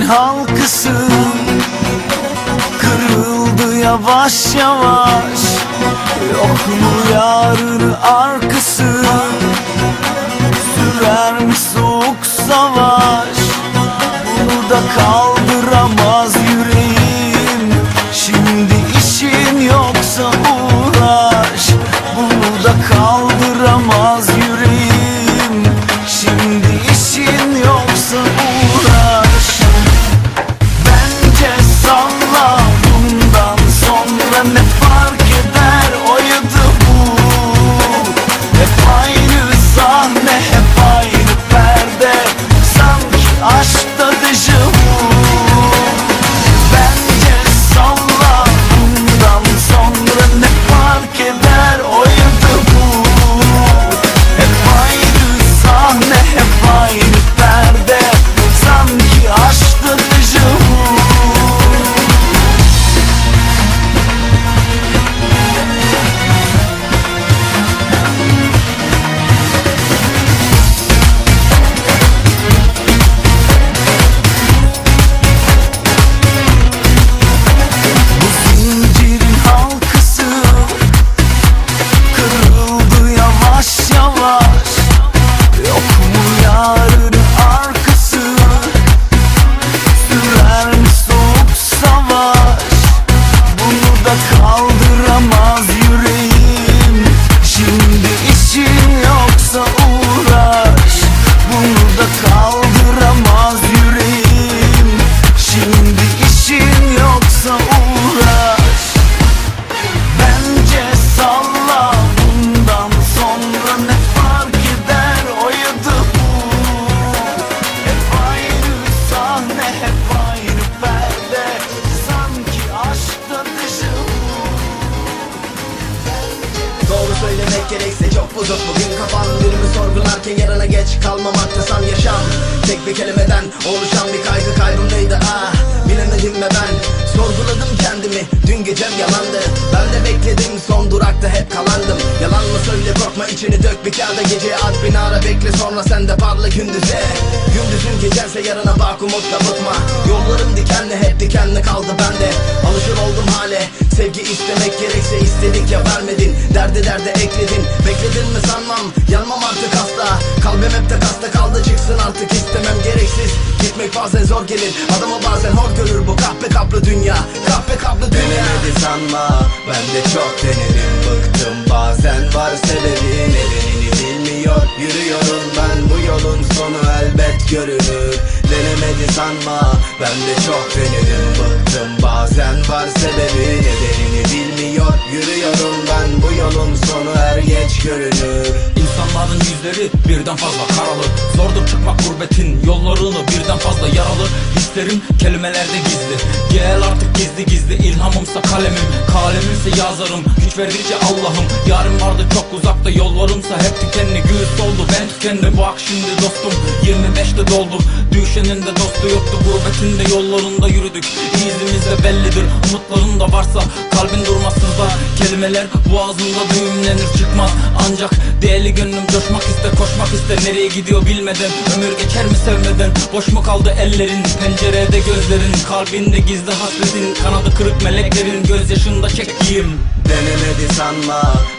halkası Kırıldı yavaş yavaş. Yok mu yarın arkası? Sürer mi soğuk savaş? Bunu da kaldıramaz bozuk Bugün. Kafam günümü sorgularken yarına geç kalmamakta san yaşam Tek bir kelimeden oluşan bir kaygı kaybım neydi? Ah Bilemedim ve ben. Sorguladım kendimi Dün gecem yalandı. Ben de bekledim son durakta hep kalandım. Yalan mı söyle korkma içini dök bir kağıda. Geceye at bin ara bekle sonra sen de parla gündüze. Gündüzün gecense yarına bak umutla bıkma Yollarım dikenli hep dikenli kaldı bende. Alışır oldum hale Sevgi istemek gerekse istedik ya vermedin Derdi derde ekledin. Bekledin mi sanmam? Yanmam artık asla. Kalbim hep de kasta kaldı. Çıksın artık istemem gereksiz. Gitmek bazen zor gelir. Adamı bazen hor görür bu kahpe kaplı dünya. Kahpe kaplı dünya. Denemedi sanma. Ben de çok denedim. Bıktım. Bazen var sebebi Nedenini bilmiyor. Yürüyorum ben. Bu yolun sonu elbet görünür Denemedi sanma. Ben de çok denedim. Bıktım. Bazen var sebebi Nedenini bilmiyor görünür İnsanların yüzleri birden fazla karalı Zordur çıkmak gurbetin yollarını birden fazla yaralı. Hislerim kelimelerde gizli. Gel artık gizli gizli. İlhamımsa kalemim Kalemimse yazarım güç Allah'ım. Yarın vardı çok uzakta yollarımsa hep tükenli Gün soldu ben tükendim. Bak şimdi dostum 25'te doldu Düşenin de dostu yoktu gurbetinde yollarında yürüdük. İzimiz de bellidir umutların da varsa kalbin durmasızda Kelimeler boğazında düğümlenir çıkmaz. Ancak değerli gönlüm coşmak ister koşmak ister. Nereye gidiyor bilmeden ömür geçer mi sevmeden? Boş mu kaldı ellerin pencerede gözlerin? Kalbinde gizli hasretin kanadı kırık meleklerin. Gözyaşında çektiğim Denemedi sanma